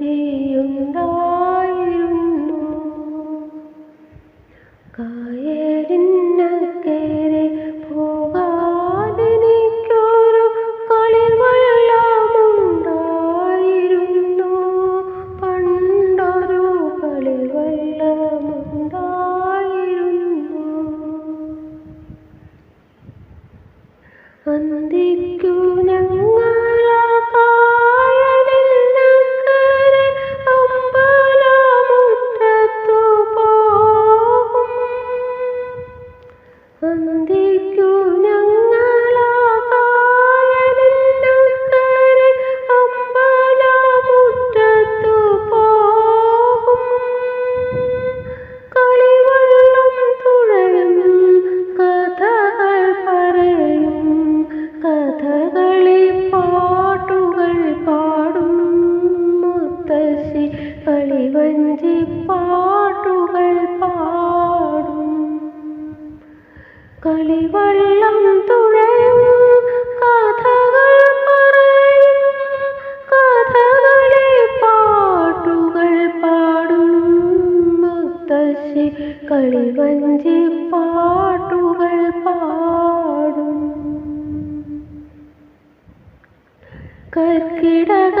Khi. വഞ്ചി വഞ്ചിപ്പാട്ടുകൾ പാടും. കളിവള്ളം തുഴയും കഥകൾ പറയും കഥകളെ പാട്ടുകൾ പാടും. തശി കളിവഞ്ചി പാട്ടുകൾ പാടും. കർക്കിടക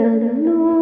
நடந்தோ